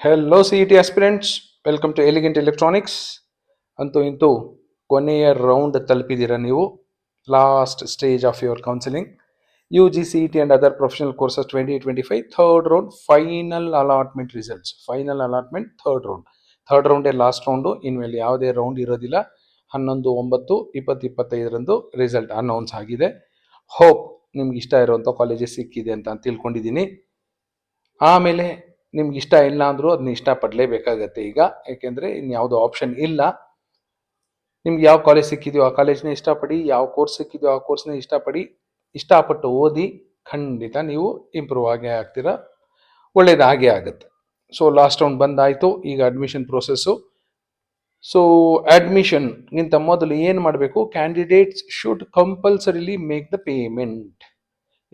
Hello C E T aspirants welcome to elegant electronics ಅಂತೂ ಇಂತೂ ಕೊನೆಯ ರೌಂಡ್ ತಲುಪಿದ್ದೀರಾ ನೀವು? Last stage of your counselling U G C E T and other professional courses twenty twenty five third round final allotment results final allotment third round third ರೌಂಡೇ last round ಇನ್ಮೇಲೆ ಯಾವುದೇ round ಇರೋದಿಲ್ಲ. ಹನ್ನೊಂದು, ಒಂಬತ್ತು, ಇಪ್ಪತ್ತು, ಇಪ್ಪತ್ತೈದರಂದು result announce ಆಗಿದೆ. Hope ನಿಮ್ಗೆ ಇಷ್ಟ ಇರುವಂಥ ಕಾಲೇಜಸ್ ಸಿಕ್ಕಿದೆ ಅಂತ ತಿಳ್ಕೊಂಡಿದ್ದೀನಿ. ಆಮೇಲೆ ನಿಮ್ಗೆ ಇಷ್ಟ ಇಲ್ಲ ಅಂದರೂ ಅದನ್ನ ಇಷ್ಟಪಡಲೇಬೇಕಾಗತ್ತೆ ಈಗ. ಯಾಕೆಂದರೆ ಇನ್ಯಾವುದೋ ಆಪ್ಷನ್ ಇಲ್ಲ. ನಿಮ್ಗೆ ಯಾವ ಕಾಲೇಜ್ ಸಿಕ್ಕಿದೆಯೋ ಆ ಕಾಲೇಜ್ನ ಇಷ್ಟಪಡಿ, ಯಾವ ಕೋರ್ಸ್ ಸಿಕ್ಕಿದೆಯೋ ಆ ಕೋರ್ಸ್ನ ಇಷ್ಟಪಡಿ, ಇಷ್ಟಪಟ್ಟು ಓದಿ ಖಂಡಿತ ನೀವು ಇಂಪ್ರೂವ್ ಆಗೇ ಆಗ್ತೀರಾ. ಒಳ್ಳೇದು ಆಗೇ ಆಗುತ್ತೆ. ಸೊ ಲಾಸ್ಟ್ ರೌಂಡ್ ಬಂದಾಯಿತು. ಈಗ ಅಡ್ಮಿಷನ್ ಪ್ರೊಸೆಸ್ಸು ಸೊ ಅಡ್ಮಿಷನ್ಗಿಂತ ಮೊದಲು ಏನು ಮಾಡಬೇಕು? Candidates should compulsorily make the payment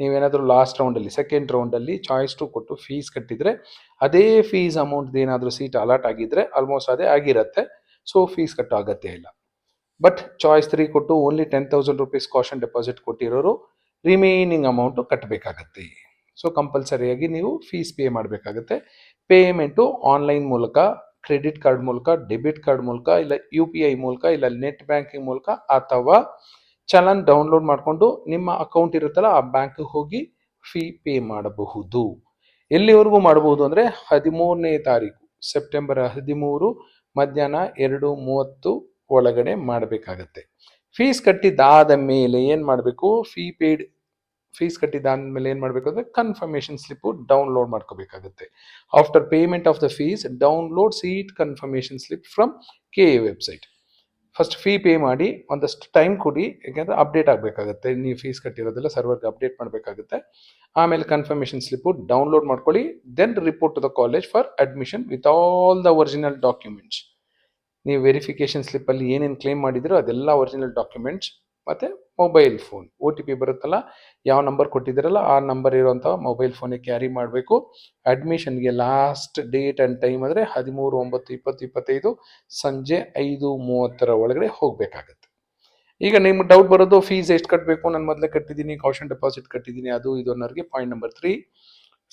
ನೀವೇನಾದರೂ ಲಾಸ್ಟ್ ರೌಂಡಲ್ಲಿ ಸೆಕೆಂಡ್ ರೌಂಡಲ್ಲಿ ಚಾಯ್ಸ್ ಟು ಕೊಟ್ಟು ಫೀಸ್ ಕಟ್ಟಿದರೆ, ಅದೇ ಫೀಸ್ ಅಮೌಂಟ್ದು ಏನಾದರೂ ಸೀಟ್ ಅಲಾಟ್ ಆಗಿದ್ದರೆ ಆಲ್ಮೋಸ್ಟ್ ಅದೇ ಆಗಿರುತ್ತೆ. ಸೊ ಫೀಸ್ ಕಟ್ಟೋ ಅಗತ್ಯ ಇಲ್ಲ. ಬಟ್ ಚಾಯ್ಸ್ ತ್ರೀ ಕೊಟ್ಟು only ten thousand rupees caution deposit ಕೊಟ್ಟಿರೋರು remaining amount ಕಟ್ಟಬೇಕಾಗತ್ತೆ ಸೊ ಕಂಪಲ್ಸರಿಯಾಗಿ ನೀವು ಫೀಸ್ ಪೇ ಮಾಡಬೇಕಾಗತ್ತೆ. ಪೇಮೆಂಟು ಆನ್ಲೈನ್ ಮೂಲಕ ಕ್ರೆಡಿಟ್ ಕಾರ್ಡ್ ಮೂಲಕ ಡೆಬಿಟ್ ಕಾರ್ಡ್ ಮೂಲಕ, ಇಲ್ಲ ಯು ಪಿ ಐ ಮೂಲಕ, ಇಲ್ಲ ನೆಟ್ ಬ್ಯಾಂಕಿಂಗ್ ಮೂಲಕ, ಅಥವಾ ಚಲನ್ ಡೌನ್ಲೋಡ್ ಮಾಡಿಕೊಂಡು ನಿಮ್ಮ ಅಕೌಂಟ್ ಇರುತ್ತಲ್ಲ, ಆ ಬ್ಯಾಂಕ್ಗೆ ಹೋಗಿ ಫೀ ಪೇ ಮಾಡಬಹುದು. ಎಲ್ಲಿವರೆಗೂ ಮಾಡಬಹುದು ಅಂದರೆ ಹದಿಮೂರನೇ ತಾರೀಕು ಸೆಪ್ಟೆಂಬರ್ ಹದಿಮೂರು ಮಧ್ಯಾಹ್ನ ಎರಡು ಮೂವತ್ತು ಒಳಗಡೆ ಮಾಡಬೇಕಾಗತ್ತೆ. ಫೀಸ್ ಕಟ್ಟಿದಾದ ಮೇಲೆ ಏನು ಮಾಡಬೇಕು? ಫೀ ಪೇಯ್ಡ್ ಫೀಸ್ ಕಟ್ಟಿದ್ದಾದ್ಮೇಲೆ ಏನು ಮಾಡಬೇಕು ಅಂದರೆ ಕನ್ಫರ್ಮೇಷನ್ ಸ್ಲಿಪ್ಪು ಡೌನ್ಲೋಡ್ ಮಾಡ್ಕೋಬೇಕಾಗುತ್ತೆ. After payment of the fees download seat confirmation slip from K website first fee pay ಮಾಡಿ ಒಂದಷ್ಟು ಟೈಮ್ ಕೊಡಿ, ಯಾಕೆಂದರೆ ಅಪ್ಡೇಟ್ ಆಗಬೇಕಾಗುತ್ತೆ. ನೀವು ಫೀಸ್ ಕಟ್ಟಿರೋದೆಲ್ಲ ಸರ್ವರ್ಗೆ ಅಪ್ಡೇಟ್ ಮಾಡಬೇಕಾಗುತ್ತೆ. ಆಮೇಲೆ ಕನ್ಫರ್ಮೇಷನ್ ಸ್ಲಿಪ್ಪು ಡೌನ್ಲೋಡ್ ಮಾಡ್ಕೊಳ್ಳಿ then report to the college for admission with all the original documents ನೀವು verification ಸ್ಲಿಪ್ಪಲ್ಲಿ ಏನೇನು ಕ್ಲೇಮ್ ಮಾಡಿದಿರೋ ಅದೆಲ್ಲ ಒರಿಜಿನಲ್ ಡಾಕ್ಯುಮೆಂಟ್ಸ್ ಮತ್ತು mobile phone O T P ಬರುತ್ತಲ್ಲ, ಯಾವ ನಂಬರ್ ಕೊಟ್ಟಿದ್ದೀರಲ್ಲ, ಆ ನಂಬರ್ ಇರುವಂಥ ಮೊಬೈಲ್ ಫೋನಿಗೆ ಕ್ಯಾರಿ ಮಾಡಬೇಕು. ಅಡ್ಮಿಷನ್ಗೆ ಲಾಸ್ಟ್ ಡೇಟ್ ಆ್ಯಂಡ್ ಟೈಮ್ ಅಂದರೆ ಹದಿಮೂರು, ಒಂಬತ್ತು, ಇಪ್ಪತ್ತು, ಇಪ್ಪತ್ತೈದು, ಸಂಜೆ ಐದು, ಮೂವತ್ತರ ಒಳಗಡೆ ಹೋಗಬೇಕಾಗತ್ತೆ. ಈಗ ನಿಮ್ಗೆ ಡೌಟ್ ಬರೋದು ಫೀಸ್ ಎಷ್ಟು ಕಟ್ಟಬೇಕು ನಾನು ಮೊದಲೇ ಕಟ್ಟಿದ್ದೀನಿ ಕಾಷನ್ ಡೆಪಾಸಿಟ್ ಕಟ್ಟಿದ್ದೀನಿ, ಅದು, ಇದು ಅನ್ನೋರಿಗೆ point number three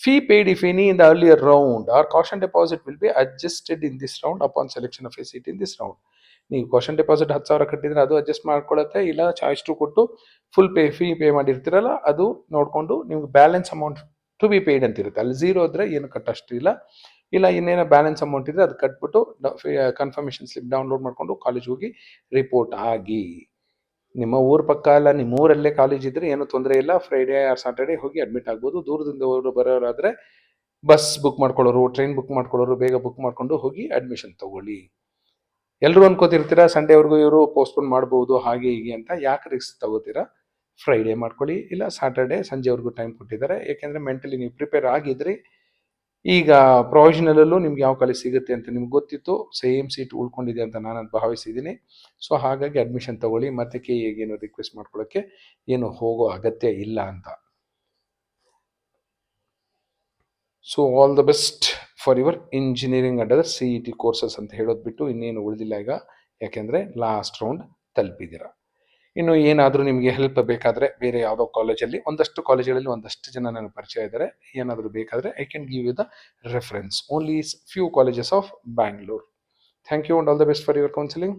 fee paid if any in the earlier round or caution deposit will be adjusted in this round upon selection of a seat in this round ನೀವು caution deposit ಹತ್ತು ಸಾವಿರ ಕಟ್ಟಿದ್ರೆ ಅದು adjust ಮಾಡ್ಕೊಳತ್ತೆ, ಇಲ್ಲ choice to ಕೊಟ್ಟು full pay fee pay ಮಾಡಿರ್ತೀರಲ್ಲ, ಅದು ನೋಡಿಕೊಂಡು ನಿಮ್ಗೆ balance amount to be paid ಅಂತ ಇರುತ್ತೆ ಅಲ್ಲಿ ಝೀರೋ ಇದ್ರೆ ಏನು ಕಟ್ಟಷ್ಟು ಇಲ್ಲ. ಇಲ್ಲ, ಇನ್ನೇನೋ ಬ್ಯಾಲೆನ್ಸ್ ಅಮೌಂಟ್ ಇದ್ರೆ ಅದು ಕಟ್ಬಿಟ್ಟು ಕನ್ಫರ್ಮೇಷನ್ ಸ್ಲಿಪ್ ಡೌನ್ಲೋಡ್ ಮಾಡಿಕೊಂಡು ಕಾಲೇಜ್ ಹೋಗಿ ರಿಪೋರ್ಟ್ ಆಗಿ. ನಿಮ್ಮ ಊರ ಪಕ್ಕ ಅಲ್ಲ, ನಿಮ್ಮ ಊರಲ್ಲೇ ಕಾಲೇಜ್ ಇದ್ರೆ ಏನು ತೊಂದರೆ ಇಲ್ಲ. ಫ್ರೈಡೇ ಆರ್ ಸಾಟರ್ಡೆ ಹೋಗಿ ಅಡ್ಮಿಟ್ ಆಗ್ಬೋದು. ದೂರದಿಂದ ಅವರು ಬರೋರಾದ್ರೆ ಬಸ್ ಬುಕ್ ಮಾಡ್ಕೊಳ್ಳೋರು ಟ್ರೈನ್ ಬುಕ್ ಮಾಡ್ಕೊಳ್ಳೋರು, ಬೇಗ ಬುಕ್ ಮಾಡ್ಕೊಂಡು ಹೋಗಿ ಅಡ್ಮಿಷನ್ ತಗೊಳ್ಳಿ. ಎಲ್ಲರೂ ಅನ್ಕೋತಿರ್ತೀರಾ, ಸಂಡೇವರೆಗೂ ಇವರು ಪೋಸ್ಟ್ಪೋನ್ ಮಾಡ್ಬೋದು, ಹಾಗೆ ಹೀಗೆ ಅಂತ ಯಾಕೆ ರಿಸ್ಕ್ ತಗೋತೀರಾ? ಫ್ರೈಡೇ ಮಾಡ್ಕೊಳ್ಳಿ, ಇಲ್ಲ ಸ್ಯಾಟರ್ಡೆ ಸಂಜೆವರೆಗೂ ಟೈಮ್ ಕೊಟ್ಟಿದ್ದಾರೆ. ಏಕೆಂದರೆ ಮೆಂಟಲಿ ನೀವು ಪ್ರಿಪೇರ್ ಆಗಿದ್ರಿ. ಈಗ ಪ್ರೊವಿಷನಲಲ್ಲೂ ನಿಮ್ಗೆ ಯಾವ ಕಾಲೇಜ್ ಸಿಗುತ್ತೆ ಅಂತ ನಿಮ್ಗೆ ಗೊತ್ತಿತ್ತು. ಸೇಮ್ ಸೀಟ್ ಉಳ್ಕೊಂಡಿದೆ ಅಂತ ನಾನು ಭಾವಿಸಿದ್ದೀನಿ ಸೊ ಹಾಗಾಗಿ ಅಡ್ಮಿಷನ್ ತಗೊಳ್ಳಿ, ಮತ್ತೆ ಕೆ ಏನು ರಿಕ್ವೆಸ್ಟ್ ಮಾಡ್ಕೊಳ್ಳೋಕ್ಕೆ ಏನು ಹೋಗೋ ಅಗತ್ಯ ಇಲ್ಲ ಅಂತ. So all the best for your engineering under C E T courses ಅಂತ ಹೇಳೋದು ಬಿಟ್ಟು ಇನ್ನೇನು ಉಳಿದಿಲ್ಲ ಈಗ. ಯಾಕೆಂದರೆ ಲಾಸ್ಟ್ ರೌಂಡ್ ತಲುಪಿದ್ದೀರ. ಇನ್ನು ಏನಾದರೂ ನಿಮಗೆ ಹೆಲ್ಪ್ ಬೇಕಾದರೆ ಬೇರೆ ಯಾವುದೋ ಕಾಲೇಜಲ್ಲಿ ಒಂದಷ್ಟು ಕಾಲೇಜುಗಳಲ್ಲಿ ಒಂದಷ್ಟು ಜನ ನನಗೆ ಪರಿಚಯ ಇದ್ದಾರೆ. ಏನಾದರೂ ಬೇಕಾದರೆ I can give you the reference only few colleges of Bangalore thank you and all the best for your counselling